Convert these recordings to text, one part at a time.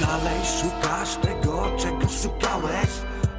dalej szukasz tego, czego szukałeś?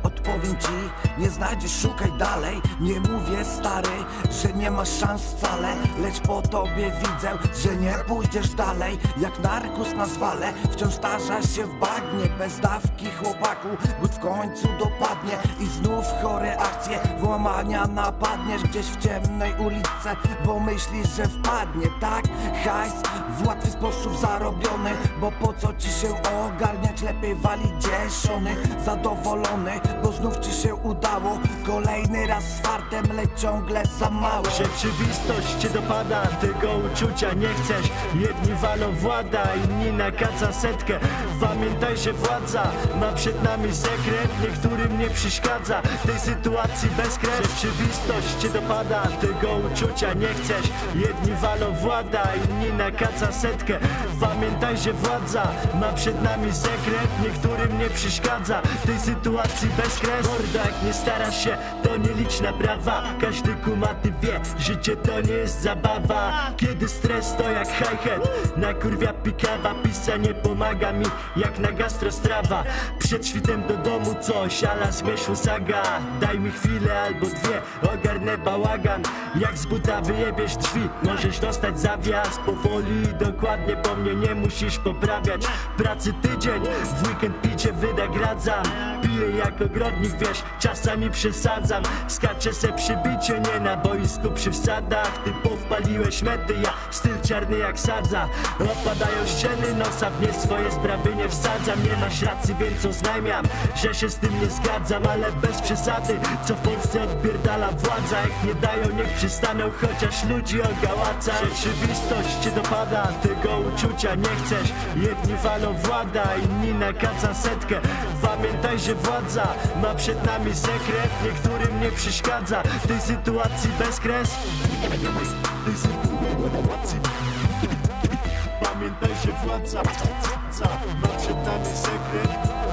Odpowiem ci, nie znajdziesz, szukaj dalej. Nie mówię stary, że nie masz szans wcale Lecz po tobie widzę, że nie pójdziesz dalej. Jak narkus na zwale, wciąż starzasz się w bagnie. Bez dawki chłopaku, głód w końcu dopadnie. I znów chore akcje, włamania napadniesz Gdzieś w ciemnej ulicy, bo myślisz, że wpadnie Tak, hajs w łatwy sposób zarobiony Bo po co ci się ogarniać, lepiej walić dzieszony Zadowolony, bo znów ci się udało. Kolejny raz z fartem, lecz ciągle za mało. Rzeczywistość cię dopada, tego uczucia nie chcesz. Jedni walą włada, inni na kaca setkę. Pamiętaj, że władza ma przed nami sekret Niektórym nie przeszkadza. Tej sytuacji bezkres Rzeczywistość cię dopada, tego uczucia nie chcesz? Jedni walą włada, inni na kaca setkę. Pamiętaj, że władza ma przed nami sekret Niektórym nie przeszkadza. Tej sytuacji bezkres Mordo, jak nie starasz się, to nieliczna prawa. Każdy kumaty wie, życie to nie jest zabawa. Kiedy stres to jak hi-hat Na kurwia pikawa, pisanie pomaga mi Jak na gastrostrawa Przed świtem do domu coś, ala zmierzchu saga. Daj mi chwilę albo dwie, ogarnę bałagan. Jak z buta wyjebiesz drzwi, możesz dostać zawias Powoli dokładnie po mnie nie musisz poprawiać. Pracy tydzień, w weekend picie wynagradzam. Piję jak ogrodnik, wiesz, czasami przesadzam. Skaczę se przybicie, nie na boisku przy wsadach. Ty podpaliłeś mety, ja styl czarny jak sadza. Opadają ściany, nosa w nie swoje sprawy nie wsadzam. Nie masz racji, więc oznajmiam, że się z tym nie zgadzam. Ale bez przesady, co w Polsce władza. Jak nie dają, niech przystaną, chociaż ludzi ogałaca Rzeczywistość cię dopada, tego uczucia nie chcesz. Jedni walą włada, inni na kaca setkę. Pamiętaj, że władza ma przed nami sekret Niektórym nie przeszkadza. Tej sytuacji bezkres Tej sytuacji Pamiętaj, że władza ma przed nami sekret